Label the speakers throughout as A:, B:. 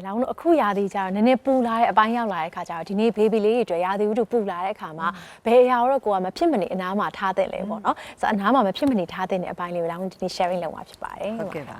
A: အဲလောင်းတို့အခုရာသီကျတော့နည်းနည်းပူလာတဲ့အပိုင်းရောက်လာတဲ့ခါကျတော့ဒီနေ့ဘေဘီလေးတွေအတွက်ရာသီဥတုပူလာတဲ့ခါမှာဘယ်အရာတော့ကိုကမဖြစ်မနေအနားမှာထားတဲ့လေပေါ့နော်ဆိုတော့အနားမှာမဖြစ်မနေထားတဲ့အပိုင်းလေးကိုလောင်းတို့ဒီနေ့ sharing လုပ်မှာဖြစ်ပါတယ်
B: ဟုတ်ကဲ့ပါ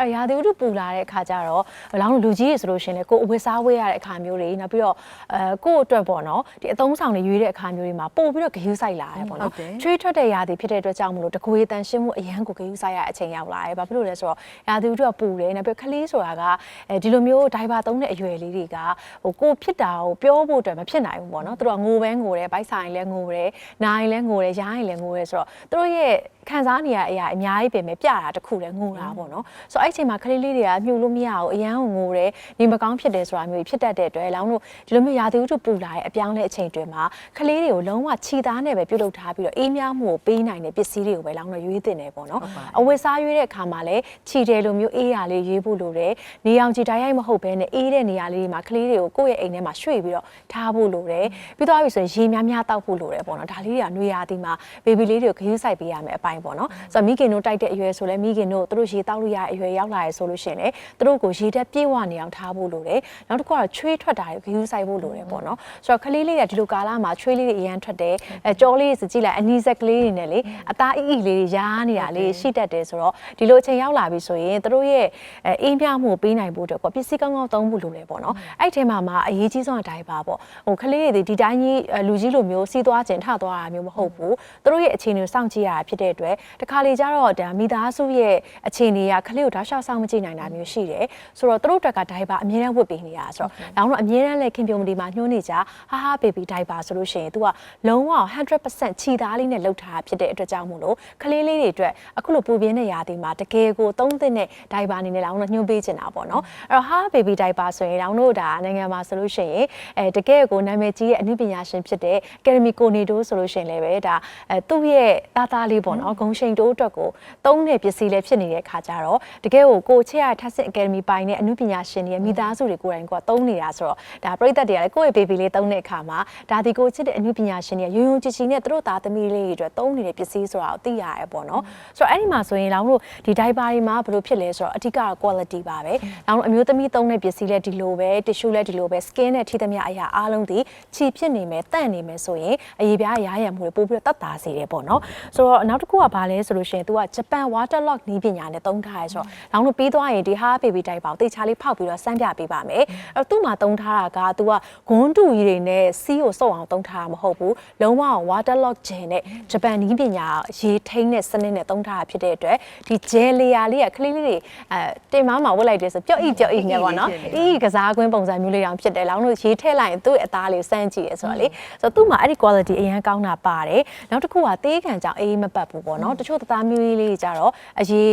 A: အဲရာသီဥတုပူလာတဲ့အခါကျတော့လောင်းတို့လူကြီးတွေဆိုလို့ရှရင်လေကိုယ်အဝတ်စားဝတ်ရတဲ့အခါမျိုးတွေနောက်ပြီးတော့အဲကိုယ့်အတွက်ပေါ့နော်ဒီအသုံးဆောင်တွေရွေးတဲ့အခါမျိုးတွေမှာပို့ပြီးတော့ဂရုစိုက်လာတယ်ပေါ့နော်ချွေးထွက်တဲ့ရာသီဖြစ်တဲ့အတွက်ကြောင့်မလို့တကွေးတန်ရှင်းမှုအရန်ကိုဂရုစိုက်ရတဲ့အချိန်ရောက်လာတယ်ဘာဖြစ်လို့လဲဆိုတော့ရာသီဥတုကပူတယ်နောက်ပြီးခလေးဆိုတာကအဲဒီလိုမျိုးဒိုင်ဘာသုံးတဲ့အရွယ်လေးတွေကဟိုကိုဖြစ်တာကိုပြောဖို့အတွက်မဖြစ်နိုင်ဘူးပေါ့နော်သူတို့ကငိုပဲငိုတယ်ဗိုက်ဆိုင်လည်းငိုတယ်နားရင်လည်းငိုတယ်ရားရင်လည်းငိုတယ်ဆိုတော့သူတို့ရဲ့ခံစားနေရတဲ့အရာအများကြီးပဲမဲ့ပြတာတစ်ခုလည်းငိုတာပေါ့နော်ဆိုတော့အဲ့ချိန်မှာကလေးလေးတွေကမြှုပ်လို့မရဘူးအရန်ကိုငိုတယ်နေမကောင်းဖြစ်တယ်ဆိုတာမျိုးဖြစ်တတ်တဲ့အတွက်လောင်းတို့ဒီလိုမျိုးရာသီဥတုပူလာတဲ့အပြောင်းလဲအချိန်တွေမှာကလေးတွေကိုလုံးဝခြိသားနဲ့ပဲပြုတ်လုထားပြီးတော့အေးမြမှုကိုပေးနိုင်တဲ့ပစ္စည်းတွေကိုပဲလောင်းတို့ရွေးတင်တယ်ပေါ့နော်အဝတ်စားရွေးတဲ့အခါမှာလည်းခြိတယ်လိုမျိုးအေးရလေးရွေးဖို့လိုတယ်နေအောင်ခြိတိုင်းရိုက်မဟုတ်ဘဲနဲ့အေးတဲ့နေရာလေးတွေမှာကလေးတွေကိုကိုယ့်ရဲ့အိမ်ထဲမှာရွှေ့ပြီးတော့ထားဖို့လိုတယ်ပြီးတော့ပြီဆိုရင်ရေများများတောက်ဖို့လိုတယ်ပေါ့နော်ဒါလေးတွေကနှွေရာသီမှာဘေဘီလေးတွေကိုခရူးဆိုင်ပေးရမယ်အပိုင်းပေါ့နော်ဆိုတော့မိခင်တို့တိုက်တဲ့အရွယ်ဆိုလဲမိခင်တို့သူတို့ရေတောက်လို့ရတဲ့အရွယ်ရောက်လာရဆိုလို့ရှိရင်လေသူတို့ကိုရေတက်ပြေးဝနေအောင်ထားဖို့လိုတယ်နောက်တစ်ခုကတော့ချွေးထွက်တာတွေခရူးဆိုင်ဖို့လိုတယ်ပေါ့နော်ဆိုတော့ကလေးလေးတွေကဒီလိုကာလမှာချွေးလေးတွေအရန်ထွက်တယ်အဲကြောလေးတွေစကြည့်လိုက်အနီးဆက်ကလေးတွေနဲ့လေအသားအီအီလေးတွေရားနေတာလေးရှိတတ်တယ်ဆိုတော့ဒီလိုအချိန်ရောက်လာပြီဆိုရင်သူတို့ရဲ့အဲအေးမြမှုကိုပေးနိုင်ဖို့အတွက်ကွာပစ္စည်းကောင်းကောင်းသုံးဖို့လိုတယ်ပေါ့နော်အဲ့ဒီထဲမှာမှာအရေးကြီးဆုံးအတိုင်းပါပေါ့ဟိုကလေးတွေဒီတိုင်းကြီးအဲလူကြီးလိုမျိုးစီးသွားခြင်းထသွားတာမျိုးမဟုတ်ဘူးသူတို့ရဲ့အခြေအနေကိုစောင့်ကြည့်ရတာဖြစ်တဲ့အတွက်တခါလေကျတော့ဒါမိသားစုရဲ့အခြေအနေကကလေးကိုဓာတ်လျှောက်စောင့်မကြည့်နိုင်တာမျိုးရှိတယ်ဆိုတော့သူတို့တက်ကဒိုင်ပါအမြဲတမ်းဝတ်ပေးနေတာဆိုတော့ဒါတော့အမြဲတမ်းလည်းခင်ပြုံဒီမှာညှိုးနေကြဟာဟာဘေဘီဒိုင်ပါဆိုလို့ရှိရင် तू ကလုံးဝ100%ခြီသားလေးနဲ့လှုပ်ထားတာဖြစ်တဲ့အတွက်ကြောင့်မို့လို့ကလေးလေးတွေအတွက်အခုလိုပူပြင်းတဲ့ရာသီမှာတကယ်ကိုသုံးသင့်တဲ့ဒိုင်ပါအနေနဲ့လောင်းတော့ညှိုးပေးချင်တာပေါ့နော်အဲ့တော့ဟာဘေဘီဒိုင်ပါဆိုရင်လောင်းတို့ဒါနိုင်ငံမှာဆိုလို့ရှိရင်အဲတကယ်ကိုနာမည်ကြီးရဲ့အမှုပညာရှင်ဖြစ်တဲ့ကယ်ရမီကိုနေတိုးဆိုလို့ရှိရင်လည်းပဲဒါအဲသူ့ရဲ့သားသားလေးပေါ့နော်ဂုံရှိန်တိုးအတွက်ကိုသုံးတဲ့ပစ္စည်းလေးဖြစ်နေတဲ့ခါကျတော့တကယ်ကိုကိုချစ်ရထက်ဆင့်အကယ်ဒမီပိုင်တဲ့အမှုပညာရှင်တွေရဲ့မိသားစုတွေကိုယ်တိုင်ကသုံးနေတာဆိုတော့ဒါပြိသက်တွေကလည်းကိုယ့်ရဲ့ဘေဘီလေးသုံးတဲ့အခါမှာဒါဒီကိုချစ်တဲ့အမှုပညာရှင်တွေရုံရုံချီချီနဲ့သူတို့သားသမီးလေးတွေအတွက်သုံးနေတဲ့ပစ္စည်းဆိုတာကိုသိရတယ်ပေါ့နော်ဆိုတော့အဲ့ဒီမှာဆိုရင်လောင်းတို့ဒီဒိုင်ပါတွေမှာဘယ်လိုဖြစ်လဲဆိုတော့အဓိက quality ပါပဲလောင်းတို့အမျိုးသမီးသုံးတဲ့ပစ္စည်းလည်းဒီလိုပဲ tissue လည်းဒီလိုပဲ skin နဲ့ထိသမျှအရာအားလုံးဒီခြီဖြစ်နေမယ်တန့်နေမယ်ဆိုရင်အရေးပြားရားရံမှုတွေပို့ပြီးတော့တတ်တာစေတယ်ပေါ့နော်ဆိုတော့နောက်တစ်ခုကဘာလဲဆိုလို့ရှိရင် तू ကဂျပန် waterlock နည်းပညာနဲ့သုံးထားရဲဆိုတော့လောင်းတို့ပြီးသွားရင်ဒီ ha baby တိုက်ပါကိုတေချာလေးဖောက်ပြီးတော့စမ်းပြပေးပါမယ်အဲ့တော့သူ့မှာသုံးထားတာက तू ကဂွန်းတူကြီးတွေနဲ့စီးကိုစုပ်အောင်သုံးထားတာမဟုတ်ဘူးလုံးဝ waterlock gel နဲ့ဂျပန်နည်းပညာရေထိန်းတဲ့စနစ်နဲ့သုံးထားတာဖြစ်တဲ့အတွက်ဒီ gel layer လေးကကလေးလေးတွေအဲတင်မမှာဝတ်လိုက်တယ်ဆိုပျော့ဤပျော့ဤနဲ့ပေါ့နော်အေးကစားကွင်းပုံစံမျိုးလေးတောင်ဖြစ်တယ်လောင်းတို့ရေထည့်လိုက်ရင်သူ့အသားလေးကိုစမ်းကြည့်ရဆိုတော့လေဆိုတော့သူ့မှာအဲ့ဒီ quality အရင်ကောင်းတာပါတယ်နောက်တစ်ခုကသေးခံကြောင်အေးမပတ်ဘူးပေါ့နော်တချို့သားမျိုးလေးတွေကြတော့အရေး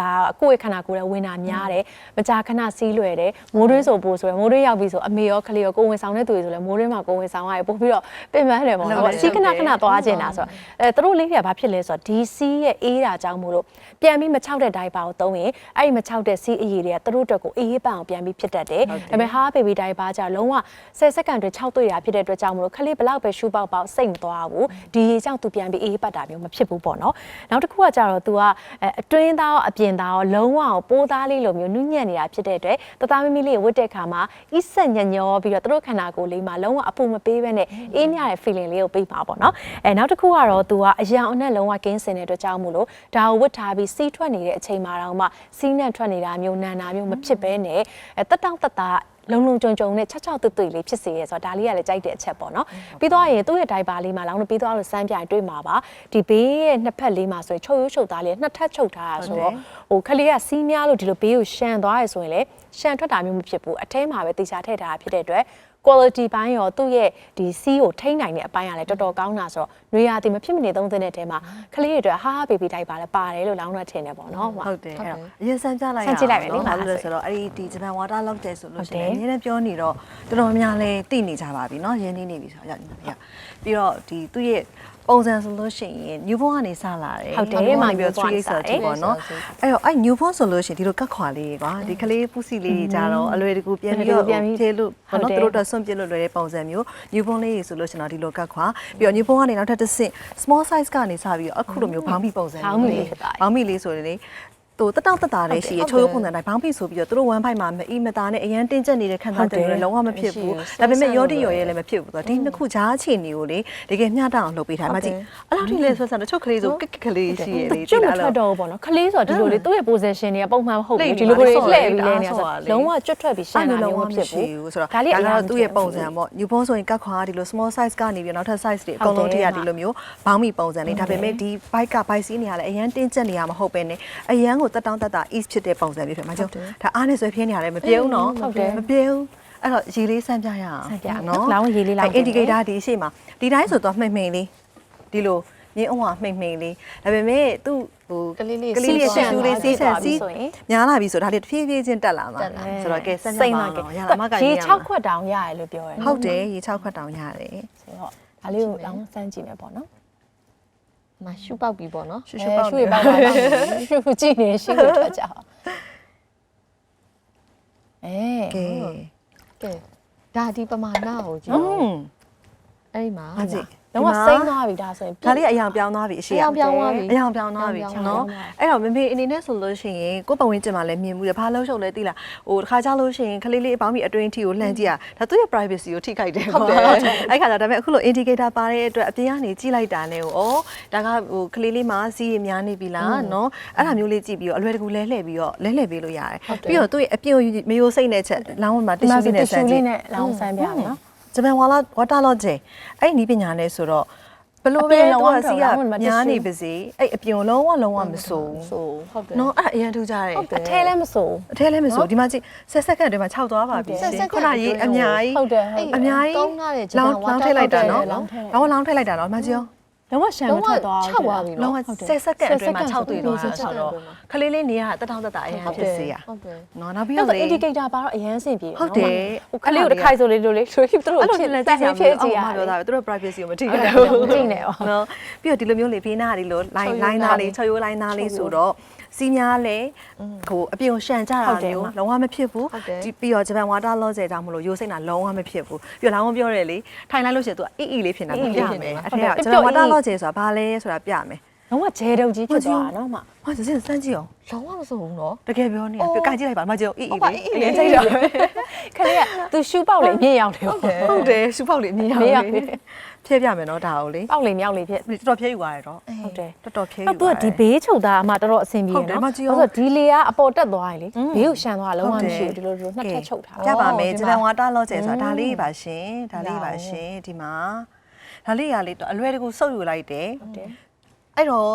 A: ဒါကိုယ့်ရဲ့ခန္ဓာကိုယ်ရဲ့ဝင်တာများတယ်မကြာခဏစီးလွယ်တယ်မိုးတွင်းဆိုပို့ဆိုရယ်မိုးတွင်းရောက်ပြီဆိုအမေရောခလေးရောကိုယ်ဝင်ဆောင်တဲ့သူတွေဆိုလည်းမိုးတွင်းမှာကိုယ်ဝင်ဆောင်ရတယ်ပို့ပြီးတော့ပြင်ပန်းတယ်ပေါ့နော်စီးခဏခဏသွားကျင်တာဆိုတော့အဲသူတို့လေးတွေကဘာဖြစ်လဲဆိုတော့ဒီစီးရဲ့အေးတာကြောင့်မို့လို့ပြန်ပြီးမချောက်တဲ့ဒိုင်ပါကိုသုံးရင်အဲ့ဒီမချောက်တဲ့စီးအရည်တွေကသူတို့အတွက်ကိုအေးပန့်အောင်ပြန်ပြီးဖြစ်တတ်တယ်ဒါပေမဲ့ဟာဘေဘီဒိုင်ပါကြလုံးဝ10စက္ကန့်တွင်6တွေ့တာဖြစ်တဲ့အတွက်ကြောင့်မို့လို့ခလေးဘလောက်ပဲရှူပေါက်ပေါက်စိတ်မသွားဘူးဒီရေကြောင့်သူပြန်ပြီးအေးပတ်တာမျိုးမဖြစ်ဘူးပေါ့နော်နောက်တစ်ခုကကြတော့ तू ကအဲအတွင်းသားရောအပြင်သားရောလုံးဝပိုးသားလေးလိုမျိုးနုညံ့နေတာဖြစ်တဲ့အတွက်တသားမီမီလေးဝတ်တဲ့ခါမှာအစ်ဆက်ညံ့ညောပြီးတော့သူတို့ခန္ဓာကိုယ်လေးမှာလုံးဝအပူမပေးဘဲနဲ့အေးမြတဲ့ feeling လေးကိုပေးပါပေါ့နော်အဲနောက်တစ်ခုကတော့ तू ကအရန်အနက်လုံးဝကင်းစင်တဲ့အတွက်ကြောင့်မို့လို့ဒါကိုဝတ်ထားပြီးစီးထွက်နေတဲ့အချိန်မှာတော့မှစီးနဲ့ထွက်နေတာမျိုးနန်တာမျိုးမဖြစ်ဘဲနဲ့အဲတက်တောင့်တက်တာ လုံလုံကြုံကြုံနဲ့ချက်ချောက်တွတ်တွတ်လေးဖြစ်စေရဲဆိုတော့ဒါလေးကလည်းကြိုက်တဲ့အချက်ပေါ့နော်ပြီးတော့ရင်သူ့ရဲ့ဒိုင်ပါလေးမှာလောင်းလို့ပြီးတော့လို့စမ်းပြိုင်တွေ့မှာပါဒီဘေးရဲ့နှစ်ဖက်လေးမှာဆိုရင်ချုပ်ရိုးချုပ်သားလေးနှစ်ထပ်ချုပ်ထားတာဆိုတော့ဟိုခလေးကစီးများလို့ဒီလိုဘေးကိုရှန်သွားရဆိုရင်လေရှန်ထွက်တာမျိုးမဖြစ်ဘူးအထဲမှာပဲတေချာထည့်ထားတာဖြစ်တဲ့အတွက် quality ဘိုင်းရောသူ့ရဲ့ဒီစီးကိုထိန်းနိုင်တဲ့အပိုင်းကလည်းတော်တော်ကောင်းတာဆိုတော့နွေရာသီမဖြစ်မနေသုံးသင့်တဲ့တဲမှာခလေးတွေအတွက်ဟာဟာဘေဘီတိုက်ပါလဲပါတယ်လို့လောင်းတော့ထင်တယ်ပေါ့နော်
B: ဟုတ်တယ်အဲ့တော့အရင်စမ်းကြလိုက်
A: စမ်းကြည့်လိုက်မယ်လေ
B: ဘာလို့လဲဆိုတော့အဲ့ဒီဒီဂျပန်ဝါတာလောက်တယ်ဆိုလို့ရှိရင်
A: ဟုတ်တယ်
B: အရင်ကပြောနေတော့တော်တော်များလဲသိနေကြပါပြီเนาะရင်းနှီးနေပြီဆိုတော့ရောက်နေပါပြီပြီးတော့ဒီသူ့ရဲ့ ပုံစံဆိုလို့ရှိရင် new born ကနေစလာတယ်
A: ဟုတ်တယ်
B: New born
A: မှ
B: ကနေပြီးတော့
A: newborn
B: 3
A: ကနေစတယ်
B: ပေါ့နော်အဲ့တော့အဲ့ new born ဆိုလို့ရှိရင်ဒီလိုကတ်ခွာလေးကွာဒီကလေးပူစီလေးတွေကြတော့အလွယ်တကူပြန်ပြီးတော့
A: ပြန်ပြီး
B: ဖြေလို့
A: ဟုတ်
B: ပေါ့နော်
A: တယ်
B: သူတို့အတွက်ဆွန့်ပစ်လို့လွယ်တဲ့ပုံစံမျိုး new born လေးတွေဆိုလို့ရှိရင်တော့ဒီလိုကတ်ခွာပြီးတော့ new born ကနေနောက်ထပ်တစ်ဆင့် small size ကနေစပြီးတော့အခုလိုမျိုးဘောင်းမီပုံစံ
A: ဘောင်းမီလေးဖြစ်ပါတယ်
B: ဘောင်းမီလေးဆိုရင်လေ သူတက်တောက်တက်တာလေးရှိရချိုးရိုးပုံစံတိုင်းဘောင်းဖိဆိုပြီးတော့သူတို့ဝမ်းဖိုက်မှာမအီမတာနဲ့အရန်တင်းကျပ်နေတဲ့ခံစားချက်တွေလုံးဝမဖြစ်ဘူးဒါပေမဲ့ရောတိရော်ရဲလည်းမဖြစ်ဘူးဆိုတော့ဒီနှစ်ခုကြားအခြေအနေကိုလေတကယ်မျှတအောင်လုပ်ပေးထားမှကြည့်အဲ့လောက်ထိလဲဆွဆန်တချို့ကလေးဆိုကက်ကက်ကလေးရှိရလေ
A: ကျွတ်မထွက်တော့ဘူးပေါ့နော်ခလေးဆိုတော့ဒီလိုလေသူ့ရဲ့ position တွေကပုံမှန်မဟုတ်ဘူးဒီလိုကိုလှည့်ပြီးလဲနေဆိုလုံးဝကျွတ်ထွက်ပြီးရှင်းတာမျိုးမဖြစ်ဘူး
B: ဆိုတော့
A: ဒါလေးအ
B: ဒါ
A: ရာ
B: ကတော့သူ့ရဲ့ပုံစံပေါ့ new born ဆိုရင်ကတ်ခွာဒီလို small size ကနေပြီးနောက်ထပ် size တွေအကုန်လုံးတည်းရဒီလိုမျိုးဘောင်းမီပုံစံလေးဒါပေမဲ့ဒီ bike က bike စီးနေရလဲအရန်တင်းကျပ်နေရမှာမဟုတ်ပဲねအရန်ကိုတက်တောင်းတက်တာ ease ဖြစ်တဲ့ပုံစံမျိုးဖြစ်မှာကြောင့်ဒါအားနဲ့ဆွဲပြင်းနေရတယ်မပြေဘူးနော်မပြေဘူးအဲ့တော့ရေလေးစမ်းပြရအောင်
A: ဆန်ပြနော်လောင်းရေလေးလောင်း
B: အင်ဒီကေတာဒီအရှိမှာဒီတိုင်းဆိုတော့မှိတ်မှိတ်လေးဒီလိုမြင်းအောင်ကမှိတ်မှိတ်လေးဒါပေမဲ့သူ့ဟို
C: ကလေးလေး
B: ကလေးလေးဆူဆူလေးစီးဆက်စီး
A: ဆိုရင်
B: များလာပြီဆိုဒါလေးတဖြည်းဖြည်းချင်းတက်လာမှာ
C: တက်လာ
B: ဆိုတော့ကဲစမ်းကြပါတော့ရလာမက
A: ရေ
B: ရ
A: 6ခွက်တောင်ရတယ်လို့ပြောရတယ်
B: ဟုတ်တယ်ရေ6ခွက်တောင်ရတယ်
A: ဆိုတော့ဒါလေးကိုလောင်းစမ်းကြည့်မယ်ပေါ့နော်
C: မရှူပေါက်ပြီပေါ့နော်
B: ရှူရှူပေါက်
A: ရွှေပေါက်ပါရွှေကြည့်နေရှင်းကိုထွက်ကြအောင်အဲ
B: ကဲ
C: ကဲဒါဒီပမာဏကိုကြည့်
B: อืม
C: အဲ့ဒီမှာ
B: ဟာကြည့်
A: လုံးဝစိမ့်သွားပြီဒါဆိုရင်
B: ဒါလေးအယောင်ပြောင်းသွားပြီအရှိ
C: အရောင်ပြောင်းသွားပြီ
B: အယောင်ပြောင်းသွားပြီနော်အဲ့တော့မမေအနေနဲ့ဆိုလို့ရှိရင်ကိုယ်ပတ်ဝန်းကျင်မှာလည်းမြင်မှုတယ်ဘာလို့ရှုပ်လဲသိလားဟိုတစ်ခါကြလို့ရှိရင်ခလေးလေးအပေါင်းပြီးအတွင်းထီကိုလှမ်းကြည့်ရဒါသူ့ရဲ့ privacy ကိုထိခိုက်တယ်ဟုတ်တယ်အဲ့ခါကျတော့ဒါပေမဲ့အခုလို indicator ပါတဲ့အတွက်အပြင်ကနေကြည့်လိုက်တာနဲ့ဟိုဩဒါကဟိုခလေးလေးမှာစီးရများနေပြီလားနော်အဲ့ဒါမျိုးလေးကြည့်ပြီးတော့အလွယ်တကူလဲလှည့်ပြီးတော့လဲလှည့်ပေးလို့ရတယ်ပြီးတော့သူ့ရဲ့အပြင်မယိုစိတ်နဲ့ချက်လောင်းမှာတ
A: ဒီမှာ
B: ရှိ
A: ဆို
B: လေး
A: တ
B: နဲ့ဆ
A: ရှူ
B: န်းကြည့်
A: လေးနဲ့လောင်းစမ်းပြမယ်နော်
B: ဂျပန်ဝါလာဝါတာလော့ဂျေအဲ့ဒီနီးပညာနဲ့ဆိုတော့ဘလို့ပဲ
A: အပြင်
B: လုံးဝ
A: တော့
B: စီးရ
A: လောင်းမှာ
B: ညား
A: tissue
B: နေပါစေအဲ့အပြင်လုံးဝလုံးဝမစိုးဘူး
C: ဆိုဟုတ်တယ်
B: နော်အဲ့ဒါအရင်ထူကြတယ်
A: အထဲလည်းမစိုး
B: အထဲလည်းမစိုးဒီမှာကြည့်ဆက်စက္ကန့်တွေမှာခြောက်သွားပါပြီ
C: ဆက်စက္ကန့်
B: ခုနကြီးအများကြီး
A: ဟုတ်တယ်ဟုတ်
B: အများကြီး
C: ကောင်းလာတဲ့ဂျပန်
B: လောင်း
C: ဝါတာ
B: လောင်းထည့်လိုက်တာနော်
A: လောင်းထည့်
B: လောင်းလောင်းထည့်လိုက်တာနော်ဒီမှာကြည့်ရော
A: လုံးဝရှမ်းမထွက်သွား
C: 6သွားပြီ
B: လော
C: နော်
B: င်းဝဆက်စက္ကန့်အတွင်းမှာခြောက်တွေ့သွားတာဆိုတော့ခလေးလေးနေရတက်တောင့်တက်တာအရင်ဖြစ်စေရ
C: ဟုတ်တယ်
B: နော်နောက်ပြီး
A: တော့
B: တော့လေ
A: indicator ပါတော့အရန်ဆင်ပြေ
B: ဟုတ်တယ်
A: ဟိုခလေးကိုတစ်ခိုက်ဆိုလေးလိုလေးဆိုပြီးသူတို့
B: အဲ့လို
A: ဖြစ်
B: လည်း
A: တ
B: ကြည့်
A: န်
B: ကြ
A: ဖြ
B: ည့်
A: ည့်
B: ကြ
A: ကြ
B: ည့်
A: ည့်
B: ရ
A: ရ
B: အောင်ပြောတာပဲသူတို့ privacy ကိုမထိ
A: ဟုတ်တယ်
B: ခိုက်ဘူး
A: မထိနဲ့အောင်
B: နော်ပြီးတော့ဒီလိုမျိုးလေဘေးနားလေးလို့ line line နားလေးချော်ရိုး line နားလေးဆိုတော့ စီးများလဲဟိုအပြင်ကိုရှန်ကြတာမျိုးလုံးဝမဖြစ်ဘူးဒီပြီးတော့ဂျပန်ဝါတာလော့ဆယ်ကြောင့်မလို့ရိုးစိမ့်တာလုံးဝမဖြစ်ဘူးပြီးတော့လောင်းပြောတယ်လေထိုင်လိုက်လို့ရှိရင် तू အီအီလေးဖြစ်နေတာပြမယ်အထက်ကဂျပန်ဝါတာလော့ဆယ်ဆိုတာဘာလဲဆိုတာပြမယ်
A: လုံးဝဂျဲတုပ်ကြီးဖြစ်သွားတာနော်မ
B: ဟာစင်စမ်းကြည့်အောင်
C: လုံးဝမစိုးဘူးနော်
B: တကယ်ပြောနေတာပြကြည့်လိုက်ပါမကြည့်အောင်အီအီလေး
A: အရင်ကြိတ်တော့ခလေးကသူရှူပေါက်လေမြင့်ရောက်တယ်ဟုတ်တယ်
B: ဟုတ်တယ်ရှူပေါက်လေးအမြင်ရ
A: မြင်ရ
B: အောင်လေ ဖြည့်ပြမယ်နော်ဒါကိုလေ
A: ပေါက်လေမြောက်လေဖြစ်
B: တော်တော်ဖြည့်ယူရတယ်တော့
A: ဟုတ်တယ်
B: တော်တော်ဖြည့်ယူ
A: အဲ့သူကဒီဘေးချုပ်သားအမှတော်တော်အဆင်ပြေ
B: ဟုတ်တယ်
A: နော်
B: မကြည့်အောင်
A: ဆိုတော့ဒီလေကအပေါ်တက်သွားရင်လေဘေးကိုရှမ်းသွားလုံးဝမရှိဘူးဒီလိုလိုနှစ်ထပ်ချုပ်ထား
B: ပြပါမယ်
C: ဒီ
B: ဂျ
C: မှာ
B: ပန်ဝါတာလော့ကျဲဆိုတာဒါလေးပါရှင်ဒါလေးပါရှင်ဒီမှာဒါလေးရလေးတော့အလွယ်တကူစုပ်ယူလိုက်တယ်
A: ဟုတ်တယ်
B: အဲ့တော့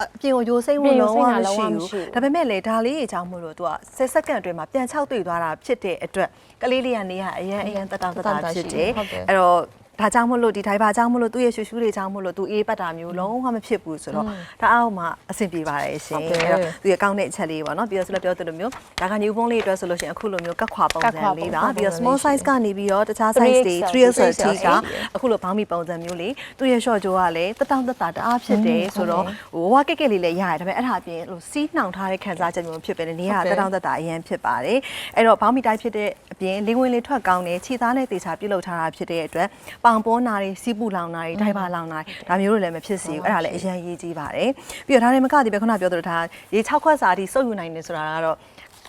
B: အပြင်ကိုရိုစိမ့်မှု
A: ပြင်ကို
B: လုံးဝ
A: စိမ့်တာ
B: မရှိ
A: လုံးဝ
B: ဘူး
A: မရှိဘူး
B: ဒါပေမဲ့လေဒါလေးအကြောင်းမို့လို့သူက10စက္ကန့်အတွင်းမှာပြန်6တွေ့သွားတာဖြစ်တဲ့အတွက်ကလေးလေးကနေရအရန်အရန်တတောင်တတာဖြစ်တယ်
C: ဟုတ်တယ်
B: အဲ့တော့ ဒါကြောင့်မို့လို့ဒီထိုင်ပါကြောင့်မို့လို့သူ့ရဲ့ရှူရှူတွေကြောင့်မို့လို့သူအေးပတ်တာမျိုးလုံးဝမဖြစ်ဘူးဆိုတော့ဒါအောက်မှာအဆင်ပြေပါတယ်ရှင်
C: ဟုတ်တယ်
B: အဲ့တော့သူရဲ့ကောင်းတဲ့အချက်လေးပေါ့နော်ပြီးတော့ဆိုလည်းပြောသလိုမျိုးဒါက new born လေးအတွက်ဆိုလို့ရှိရင်အခုလိုမျိုးကတ်ခွာပုံစံလေးပါပြီးတော့ small size ကနေပြီးတော့တခြား size တွေ 3XL ထိကအခုလိုဘောင်းမီပုံစံမျိုးလေးသူ့ရဲ့ short ကြိုးကလည်းတတောင်တက်တာတအားဖြစ်တယ်ဆိုတော့ဟိုဝါကက်ကက်လေးလည်းရတယ်ဒါပေမဲ့အဲ့ဒါအပြင်ဟိုစီးနှောင်ထားတဲ့ခံစားချက်မျိုးဖြစ်ပဲနေရတတောင်တက်တာအရင်ဖြစ်ပါတယ်အဲ့တော့ဘောင်းမီတိုင်းဖြစ်တဲ့အပြင်လင်းဝင်လေးထွက်ကောင်းတယ်ခြေသားနဲ့တေချာပြုတ်လောက်ထားတာဖြစ်တဲ့အတွက်ပေါင်ပေါ်နာတွေစီးပူလောင်နာတွေဒိုင်ပါလောင်နာတွေဒါမျိုးတွေလည်းမဖြစ်စေဘူးအဲ့ဒါလည်းအရင်ရေးကြည့်ပါတယ်ပြီးတော့ဒါလည်းမကသေးပဲခုနပြောသလိုဒါရေ6ခွက်စာအထိစုပ်ယူနိုင်တယ်ဆိုတာကတော့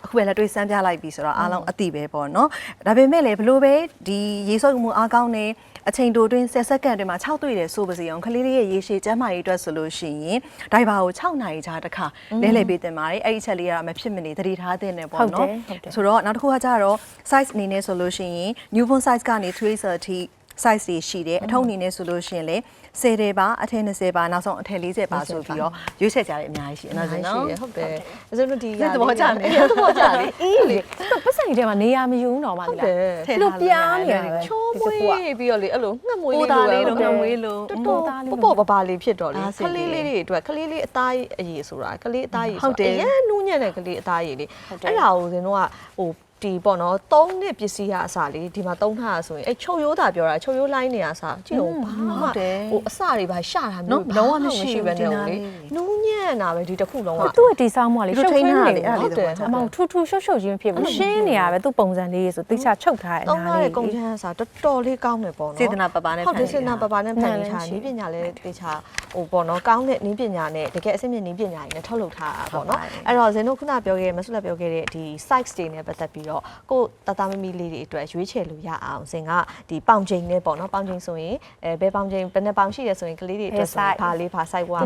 B: အခုပဲလက်တွေ့စမ်းပြလိုက်ပြီဆိုတော့အားလုံးအတိပဲပေါ့နော်ဒါပေမဲ့လည်းဘလို့ပဲဒီရေဆုပ်မှုအားကောင်းနေအချိန်တိုတွင်း10စက္ကန့်အတွင်းမှာ6တွေ့တယ်ဆိုပါစေအောင်ခလေးလေးရဲ့ရေရှည်ကျန်းမာရေးအတွက်ဆိုလို့ရှိရင်ဒိုင်ဘာကို6နာရီကြာတစ်ခါလဲလှယ်ပေးတင်ပါတယ်အဲ့ဒီအချက်လေးကမဖြစ်မနေသတိထားသင့်တယ်ပေါ့နော်ဆိုတော့နောက်တစ်ခုကကြတော့ size အနေနဲ့ဆိုလို့ရှိရင် newborn size ကနေ3 30အထိ size တွေရှိတယ်အထုပ်အနေနဲ့ဆိုလို့ရှိရင်လေ10တယ်ပါအထည်20ပါနောက်ဆုံးအထည်40ပါဆိုပြီးတော့ရွေးချယ်ကြတယ်အများကြီးရှိတယ်နော်ဇင်နော်
C: ဟုတ်တယ်အဲ့ဆိုတော့ဒီ
B: သဘောကျနေ
C: သဘောကျလေ
A: အေးလေသူပတ်စံကြီးထဲမှာနေရာမယူဘူးတော့မလား
C: ဟုတ်တယ်
B: ထည့်
A: ဒီလို
B: ထားလို့
A: ပြားနေရ
B: ရတယ်
A: ပဲ
C: ချိုးမွေးပြီးတော့လေအဲ့လိုငှက်မွေး
B: ပိုး
C: လေး
B: သားလေး
C: လို
B: တော့
C: ပဲ
B: ငွေလို့
C: တော်တော်ပေါ့ပေါ့ပပလေးဖြစ်တော့လေ
B: အားစိ
C: ခ
B: တ်လေး
C: လေးလေးတွေအတွက်ခလေးလေးအသားအရည်ဆိုတာခလေးအသားရည်
B: ဟုတ်တယ်
C: အရင်နူးညံ့တဲ့ခလေးအသားရည်လေအဲ့ဒါကိုဇင်တို့ကဟို ဒီဒီပေါ့နော်သုံးနှစ်ပစ္စည်းရအစားလေးဒီမှာသုံးထားရဆိုရင်အဲ့ချုပ်ရိုးတာပြောတာချုပ်ရိုးလိုင်းနေရအစားကြည့်ဦးဘာမှဟိုအစတွေပါရှာတာမျိုးပဲနဲ့လေနူးညံ့တာပဲဒီတစ်ခုလုံးက
A: သူ့ရဲ့ဒီဆောင်မကလေ
B: ဒီလို
A: ရှုပ်
B: ထိန်း
A: ထွင်း
B: ထား
A: နေ
B: တာလေ
A: တယ်
B: အဲ့ဒါလေး
A: ဟုတ်တယ်
B: တော့
A: အမောင်ထူးထူးရှုပ်ရှုပ်ချင်းဖြစ်ဘူးရှင်းနေရပဲသူ့ပုံစံလေးဆိုတိကျချုပ်ထားတယ်
C: သုံး
A: နား
C: ရ
A: လေး
C: တဲ့ကုန်ချမ်းအစားတော်တော်လေးကောင်းတယ်ပေါ့နော်
B: စေတနာပပနဲ့
C: ဟုတ်တယ်
B: ဖန်တီး
C: စေတနာ
B: တာ
C: ပပနဲ့ဖန်တီးထားနည်းပညာလည်းတေချာဟိုပေါ့နော်ကောင်းတဲ့နည်းပညာနဲ့တကယ်အဆင့်မြင့်နည်းပညာတွေနဲ့ထုတ်လုပ်ထားတာပေါ့နော်အဲ့တော့ဇင်တို့ခုနပြောခဲ့တဲ့မဆုလက်ပြောခဲ့တဲ့ဒီ size တွေနဲ့ပတ်သက်ပြီးတော့ကိုတသားမမီလေးတွေအတွက်ရွေးချယ်လို့ရအောင်ဇင်ကဒီပေါင်ချိန်နဲ့ပေါ့နော်ပေါင်ချိန်ဆိုရင်အဲဘယ်ပေါင်ချိန်ဘယ်နှစ်ပေါင်ရှိတယ်ဆိုရင်ကလေးတွေအတွက်ဆိုရင်ဘာလေးဘာ size ဝါ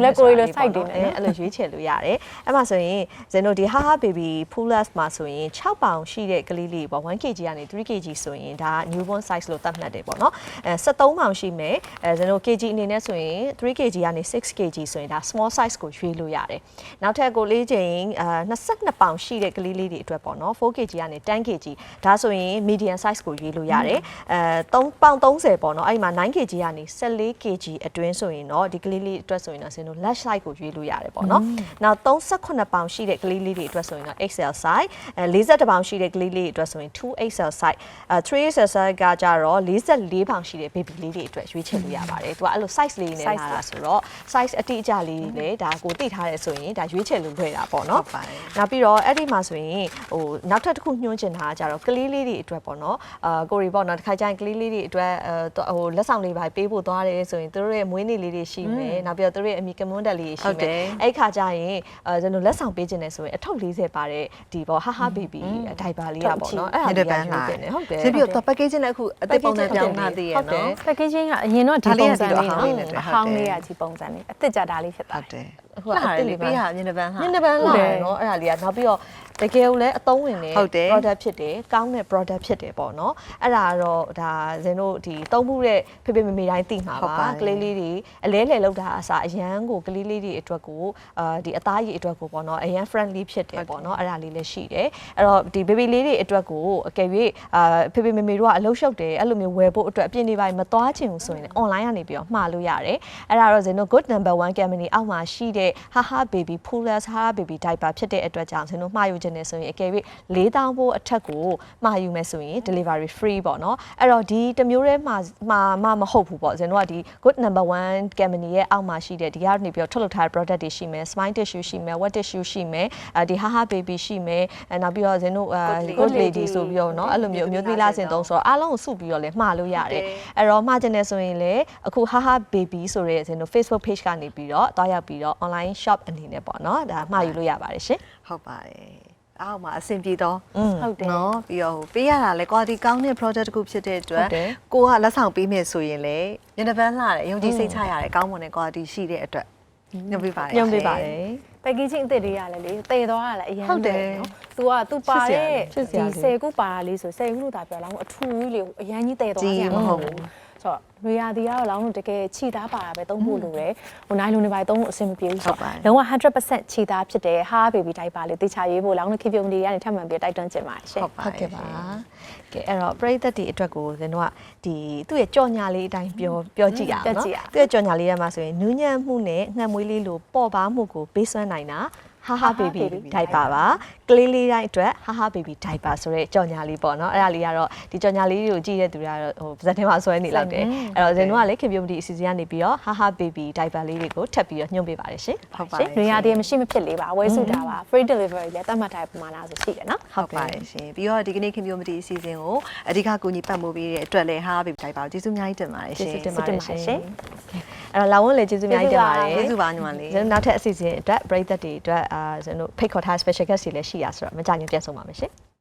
C: အဲ့လိုရွေးချယ်လို့ရတယ်အဲ့မှာဆိုရင်ဇင်တို့ဒီ haha baby pullers မှာဆိုရင်6ပေါင်ရှိတဲ့ကလေးလေးပေါ့ 1kg ကနေ 3kg ဆိုရင်ဒါ newborn size လို့သတ်မှတ်တယ်ပေါ့နော်အဲ73ပေါင်ရှိမယ်အဲဇင်တို့ kg အနေနဲ့ဆိုရင် 3kg ကနေ 6kg ဆိုရင်ဒါ small size ကိုရွေးလို့ရတယ်နောက်ထပ်ကိုလေးချိန်အဲ22ပေါင်ရှိတဲ့ကလေးလေးတွေအတွက်ပေါ့နော် 4kg ကနေ 10kg ဒါဆိုရင် medium size ကိုရွေးလို့ရတယ်အဲ3ပေါင်30ပေါ့နော်အဲ့ဒီမှာ 9kg ကနေ 14kg အတွင်းဆိုရင်တော့ဒီကလေးလေးအတွက်ဆိုရင်တော့ဇင်တို့ large size ကိုရွေးလို့ရတယ်ပေါ့နော်နောက်38ပေါင်ရှိတဲ့ကလေးလေးတွေအတွက်ဆိုရင်တော့ XL size အဲ42ပေါင်ရှိတဲ့ကလေးလေးတွေအတွက်ဆိုရင် 2XL size အဲ 3XL size ကကြတော့44ပေါင်ရှိတဲ့ baby လေးတွေအတွက်ရွေးချယ်လို့ရပါတယ်သူကအဲ့လို size လေးနဲ့လာတာဆိုတော့ size အတိအကျလေးတွေလည်းဒါကိုသိထားရဲဆိုရင်ဒါရွေးချယ်လို့လွယ်တာပေါ့နော်
B: ဟုတ်ပါတယ်
C: နောက်ပြီးတော့အဲ့ဒီမှာဆိုရင်ဟိုနောက်ထပ်တစ်ခုညွှန်းချင်တာကကြတော့ကလေးလေးတွေအတွက်ပေါ့နော်အာကိုရီပေါ့နော်တစ်ခါကျရင်ကလေးလေးတွေအတွက်အဲဟိုလက်ဆောင်လေးပါပေးဖို့သွားတယ်ဆိုရင်သူတို့ရဲ့မွေးနေ့လေးတွေရှိမယ်နောက်ပြီးတော့သူတို့ရဲ့အမိကမွန်းတက်လေးတွေရှိ
B: ဟုတ်တ
C: မယ်ယ်အဲ့ခါကျရင်အဲကျွန်တော်လက်ဆောင်ပေးခြင်းနဲ့ဆိုရင်အထုပ်40ပါတဲ့ဒီပေါ့ဟာဟာဘီဘီဒိုင်ပါလေးอ่ะပေါ့နော်အဲ့ဒါ
B: ည
C: လေး
B: နေ
C: က
B: ပန်း
C: ရွေး
B: လာ
C: တင်တယ်ဟုတ်တယ်
B: စပြီးတော့ packaging လည်းအခုအသက်ပုံစံပြောင်းလာသေးရဲ့နော်
A: packaging ကအရင်တော့ဒီ
B: ဒါလေး
A: ပုံ
B: က
A: စံ
B: ဒီလို
A: လေး
B: အဟောင်းလေးနဲ့တွေ့
A: နော်အဟောင်းလေးကဒီပုံစံလေးအစ်စ်ကြတာလေးဖြစ်
B: ဟု
A: သွား
B: တ်
A: တယ်
B: တယ်
C: ဟို
B: လာ
C: အ
B: တ
C: စ်
B: ယ်
C: စ်
B: လေ
C: လေး
B: ပြီး
C: ပါ
B: ဟာညနေပန်းဟာ
C: ညနေပန်းလာတယ်နော်အဲ့ဒါလေးကနောက်ပြီးတော့တကယ်ကိုလည်းအသုံးဝင်တဲ့
B: ဟုတ်တယ်
C: product ဖြစ်တယ်ကောင်းတဲ့ product ဖြစ်တယ်ပေါ့နော်အဲ့ဒါကတော့ဒါဇင်တို့ဒီသုံးမှုတဲ့ဖေဖေမေမေတိုင်းသိမှာ
B: ဟုတ်ပါ
C: ပါ
B: တယ်
C: ကလေးလေးတွေအလဲလှယ်လောက်တာအစားအရန်ကိုကလေးလေးတွေအတွက်ကိုအာဒီအသားရည်အတွက်ကိုပေါ့နော်အရန် friendly ဖြစ်တယ်ပေါ့နော်အဲ့ဒါလေးလည်းရှိတယ်အဲ့တော့ဒီ baby လေးတွေအတွက်ကိုအကယ်၍အာဖေဖေမေမေတို့ကအလုပ်ရှုပ်တယ်အဲ့လိုမျိုးဝယ်ဖို့အတွက်အပြည့်နေပိုင်းမသွားချင်ဘူးဆိုရင်လည်း online ကနေပြီးတော့မှာလို့ရတယ်အဲ့ဒါတော့ဇင်တို့ good number 1 company အောက်မှာရှိတဲ့haha baby pullers haha baby diaper ဖြစ်တဲ့အတွက်ကြောင့်ဇင်တို့မှာယူခြင်းနဲ့ဆိုရင်အကယ်၍4000ဘိုးအထက်ကိုမှာယူမယ်ဆိုရင် delivery free ပေါ့နော်အဲ့တော့ဒီတစ်မျိုးတည်းမှာမှာမှာမဟုတ်ဘူးပေါ့ဇင်တို့ကဒီ good number 1 company ရဲ့အောက်မှာရှိတဲ့ဒီကနေပြီးတော့ထုတ်လုပ်ထားတဲ့ product တွေရှိမယ် smile tissue ရှိမယ် wet tissue ရှိမယ်အဲဒီ haha baby ရှိမယ်အဲနောက်ပြီးတော့ဇင်တို့အဲ good lady ဆိုပြီးတော့เนาะအဲ့လိုမျိုးအမျိုးသမီးလားစင်သုံးဆိုတော့အားလုံးကိုစုပြီးတော့လည်းမှာလို့ရတယ်အဲ့တော့မှာခြင်းနဲ့ဆိုရင်လည်းအခု haha baby ဆိုတဲ့ဇင်တို့ Facebook page ကနေပြီးတော့တွားရောက်ပြီးတော့ online online shop အနေနဲ့ပေါ့နော်ဒါမှာယူလို့ရပါတယ်ရှင်
B: ဟုတ်ပါတယ်အောက်မှာအဆင်ပြေတော့
A: ဟုတ်တယ်
B: နော်ပြီးတော့ပေးရတာလဲ quality ကောင်းတဲ့ product တစ်ခုဖြစ်တဲ့အတွက်ကိုကလက်ဆောင်ပေးမယ်ဆိုရင်လေညနေပန်းလာတယ်ယုံကြည်စိတ်ချရတယ်ကောင်းမွန်တဲ့ quality ရှိတဲ့အတွက်ညွှန်ပေးပါတယ်
C: ညွှန်ပေးပါတယ်
A: packaging အသစ်တွေရလဲလေတည်သွားရလဲအရင်
B: ဟုတ်တယ်
A: နော်သူကသူပါတဲ့ဒီ10ခုပါတာလေးဆို10ခုလို့သာပြောလောက်အထူးကြီးလေအရင်ကြီးတည်သွားရ
B: မှာ
A: မ
B: ဟုတ်
A: ဘူး ဆိုတော့လူရသည်ကတော့လောင်းလို့တကယ်ခြိသားပါတာပဲသုံးဖို့လိုတယ်ဟိုနိုင်လုံးတွေပါသုံးလို့အဆင်မပြေဘူးဆို
B: ဟုတ်ပါတယ်
A: တော့လုံးဝ100%ခြိသားဖြစ်တယ်ဟာ baby diaper လေးတေချာရေးဖို့လောင်းလို့ keep ကနေထပ်မံပြီးတိုက်တွန်းချင်ပါတယ်ရှင်
B: ဟုတ်ပါ
C: ဟုတ်ကဲ့ပါကဲအဲ့တော့ပရိသတ်တွေအတွက်ကိုဇင်တို့ကဒီသူ့ရဲ့ကြော်ညာလေးအတိုင်းပြောပြောကြည့်ရအောင်
A: ပြော
C: နော်
A: ကြည့်ရအောင်
C: သူ့ရဲ့ကြော်ညာလေးထဲမှာဆိုရင်နူးညံ့မှုနဲ့ငှက်မွေးလေးလိုပေါ့ပါမှုကိုပေးစွမ်းနိုင်တာဟာဟာ baby diaper ပါ ကလေးလေးတိုင်းအတွက်ဟာဟာ baby diaper ဆိုတဲ့ကြော်ညာလေးပေါ့နော်အဲ့ဒါလေးကတော့ဒီကြော်ညာလေးတွေကိုကြည့်တဲ့သူတွေကတော့ဟိုပါဇက်ထဲမှာဆွဲနေလောက်တယ်အဲ့တော့ဇင်တို့ကလည်းခင်ဗျုံဒီအစီအစဉ်ကနေပြီးတော့ဟာဟာ baby diaper လေးတွေကိုထပ်ပြီးတော့ညွှန်ပေးပါတယ်ရှင်
B: ဟုတ်ပါ
A: ရှင်လူရသည်မရှိမဖြစ်လေးပါဝယ်စုတာပါ free delivery လည်းတတ်မှတ်ထားတဲ့ပမာဏဆိုရှိတယ်နော်
B: ဟုတ်ပါတယ်ရှင်ပြီးတော့ဒီကနေ့ခင်ဗျိုမတီအစီအစဉ်ကိုအဓိကကူညီပတ်မှုပေးတဲ့အတွက်လည်းဟာဘေဘီတိုက်ပါကျေးဇူးအများကြီးတင်ပါတယ်ရှင်
C: ကျေးဇူးတင်ပါတယ်
A: ကျေးဇူးတင်ပါတယ်ရှင်
C: အဲ့တော့လာဝန်လည်းကျေးဇူးအများကြီးတင်ပါတယ်
B: ကျေးဇူးပါညီမလေး
C: ကျွန်တော်နောက်ထပ်အစီအစဉ်အတွက်ပရိသတ်တွေအတွက်အာကျွန်တော်ဖိတ်ခေါ်ထား special guest တွေလည်းရှိရဆိုတော့မကြခင်ပြန်ဆုံးပါမယ်ရှင်